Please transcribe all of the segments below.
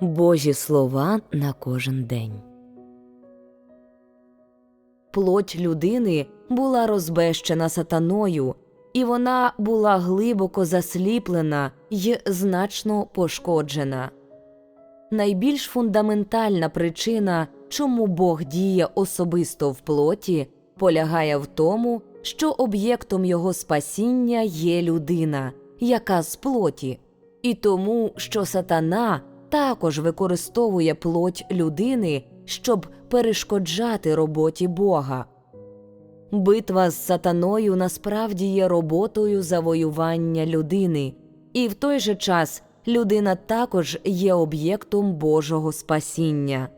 Божі слова на кожен день. Плоть людини була розбещена сатаною, і вона була глибоко засліплена й значно пошкоджена. Найбільш фундаментальна причина, чому Бог діє особисто в плоті, полягає в тому, що об'єктом його спасіння є людина, яка з плоті, і тому, що сатана також використовує плоть людини, щоб перешкоджати роботі Бога. Битва з сатаною насправді є роботою завоювання людини, і в той же час людина також є об'єктом Божого спасіння.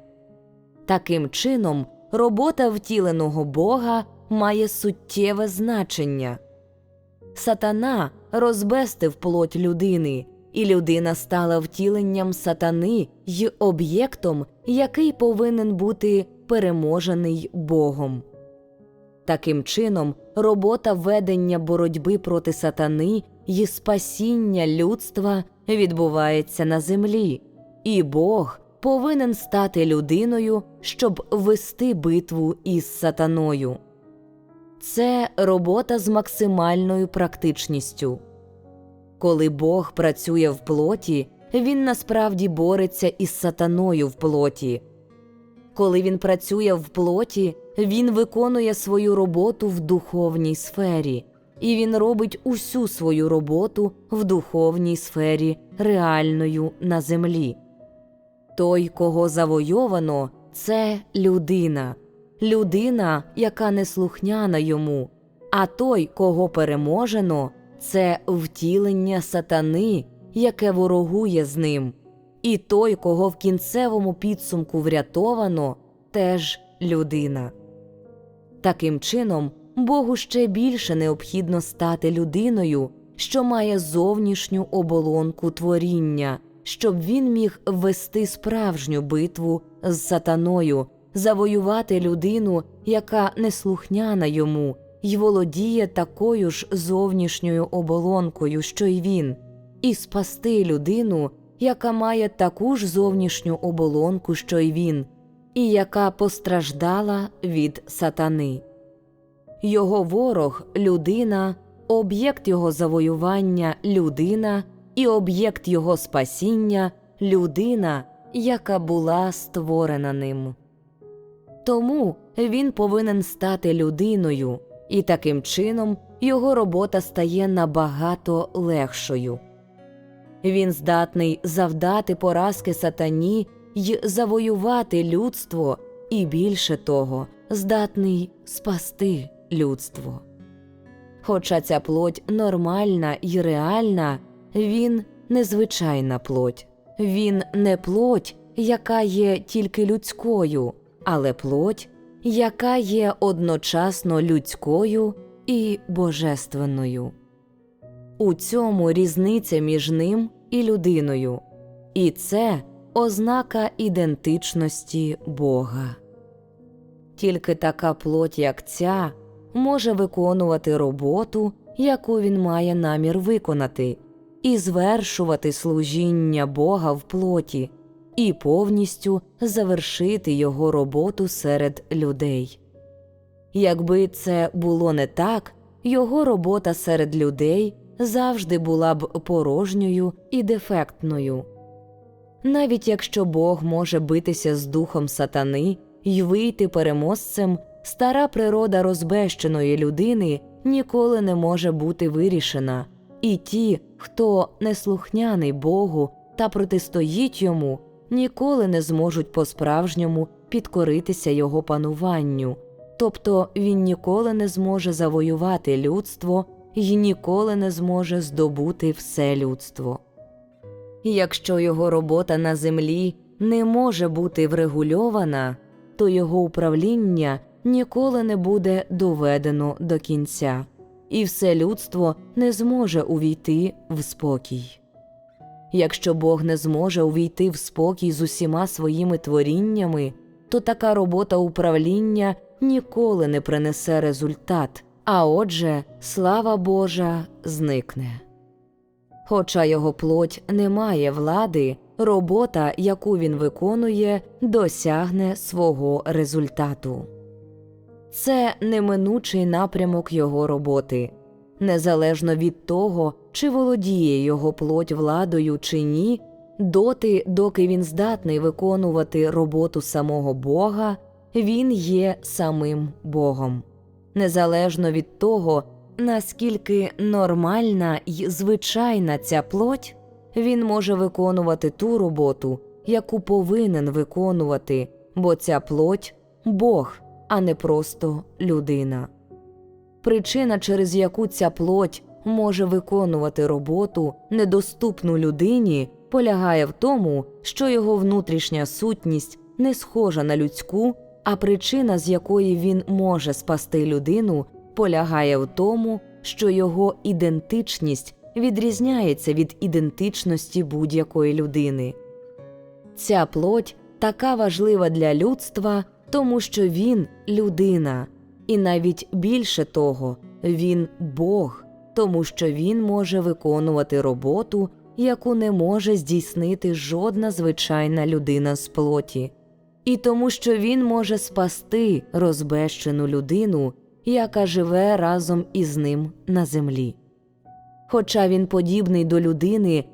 Таким чином, робота втіленого Бога має суттєве значення. Сатана розбестив плоть людини, і людина стала втіленням сатани й об'єктом, який повинен бути переможений Богом. Таким чином, робота ведення боротьби проти сатани й спасіння людства відбувається на землі, і Бог повинен стати людиною, щоб вести битву із сатаною. Це робота з максимальною практичністю. Коли Бог працює в плоті, він насправді бореться із сатаною в плоті. Коли він працює в плоті, він виконує свою роботу в духовній сфері, і він робить усю свою роботу в духовній сфері реальною на землі. Той, кого завойовано, це людина, людина, яка неслухняна йому, а той, кого переможено, це втілення сатани, яке ворогує з ним, і той, кого в кінцевому підсумку врятовано, теж людина. Таким чином, Богу ще більше необхідно стати людиною, що має зовнішню оболонку творіння, щоб він міг вести справжню битву з сатаною, завоювати людину, яка неслухняна йому, й володіє такою ж зовнішньою оболонкою, що й він, і спасти людину, яка має таку ж зовнішню оболонку, що й він, і яка постраждала від сатани. Його ворог людина, об'єкт його завоювання людина і об'єкт його спасіння людина, яка була створена ним. Тому він повинен стати людиною, і таким чином його робота стає набагато легшою. Він здатний завдати поразки сатані й завоювати людство, і більше того, здатний спасти людство. Хоча ця плоть нормальна і реальна, він незвичайна плоть. Він не плоть, яка є тільки людською, але плоть, яка є одночасно людською і божественною. У цьому різниця між ним і людиною, і це ознака ідентичності Бога. Тільки така плоть, як ця, може виконувати роботу, яку він має намір виконати, і звершувати служіння Бога в плоті, і повністю завершити його роботу серед людей. Якби це було не так, його робота серед людей завжди була б порожньою і дефектною. Навіть якщо Бог може битися з духом сатани й вийти переможцем, стара природа розбещеної людини ніколи не може бути вирішена, і ті, хто неслухняний Богу та протистоїть йому, ніколи не зможуть по-справжньому підкоритися його пануванню, тобто він ніколи не зможе завоювати людство й ніколи не зможе здобути все людство. Якщо його робота на землі не може бути врегульована, то його управління ніколи не буде доведено до кінця, і все людство не зможе увійти в спокій. Якщо Бог не зможе увійти в спокій з усіма своїми творіннями, то така робота управління ніколи не принесе результат, а отже, слава Божа зникне. Хоча його плоть не має влади, робота, яку він виконує, досягне свого результату. Це неминучий напрямок його роботи. Незалежно від того, чи володіє його плоть владою чи ні, доти, доки він здатний виконувати роботу самого Бога, він є самим Богом. Незалежно від того, наскільки нормальна й звичайна ця плоть, він може виконувати ту роботу, яку повинен виконувати, бо ця плоть Бог, а не просто людина. Причина, через яку ця плоть може виконувати роботу, недоступну людині, полягає в тому, що його внутрішня сутність не схожа на людську, а причина, з якої він може спасти людину, полягає в тому, що його ідентичність відрізняється від ідентичності будь-якої людини. Ця плоть така важлива для людства, тому що він людина, і навіть більше того, він Бог, тому що він може виконувати роботу, яку не може здійснити жодна звичайна людина з плоті, і тому, що він може спасти розбещену людину, яка живе разом із ним на землі. Хоча він подібний до людини,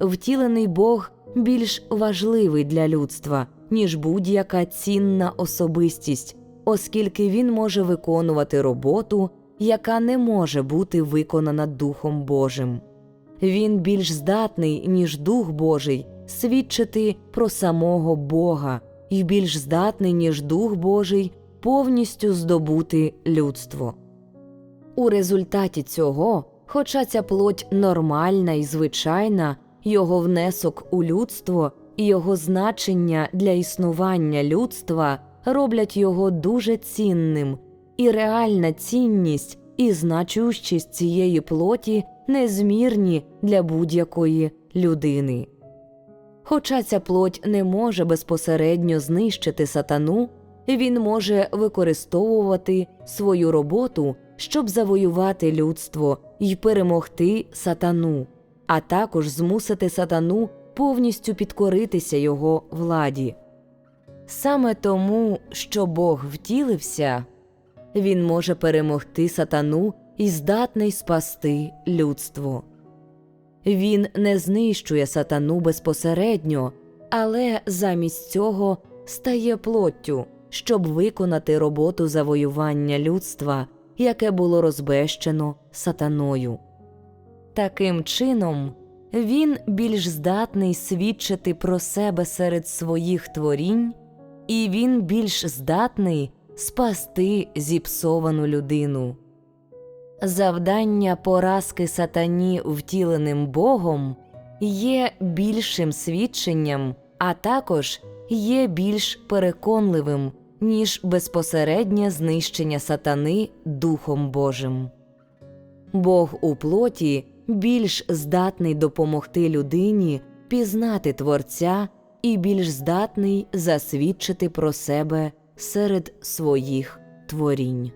втілений Бог більш важливий для людства, ніж будь-яка цінна особистість, оскільки він може виконувати роботу, яка не може бути виконана Духом Божим. Він більш здатний, ніж Дух Божий, свідчити про самого Бога, і більш здатний, ніж Дух Божий, повністю здобути людство. У результаті цього, хоча ця плоть нормальна і звичайна, його внесок у людство і його значення для існування людства роблять його дуже цінним, і реальна цінність і значущість цієї плоті незмірні для будь-якої людини. Хоча ця плоть не може безпосередньо знищити сатану, він може використовувати свою роботу, щоб завоювати людство і перемогти сатану, а також змусити сатану повністю підкоритися його владі. Саме тому, що Бог втілився, він може перемогти сатану і здатний спасти людство. Він не знищує сатану безпосередньо, але замість цього стає плоттю, щоб виконати роботу завоювання людства, яке було розбещено сатаною. Таким чином, він більш здатний свідчити про себе серед своїх творінь, і він більш здатний спасти зіпсовану людину. Завдання поразки сатані втіленим Богом є більшим свідченням, а також є більш переконливим, ніж безпосереднє знищення сатани Духом Божим. Бог у плоті більш здатний допомогти людині пізнати Творця і більш здатний засвідчити про себе серед своїх творінь.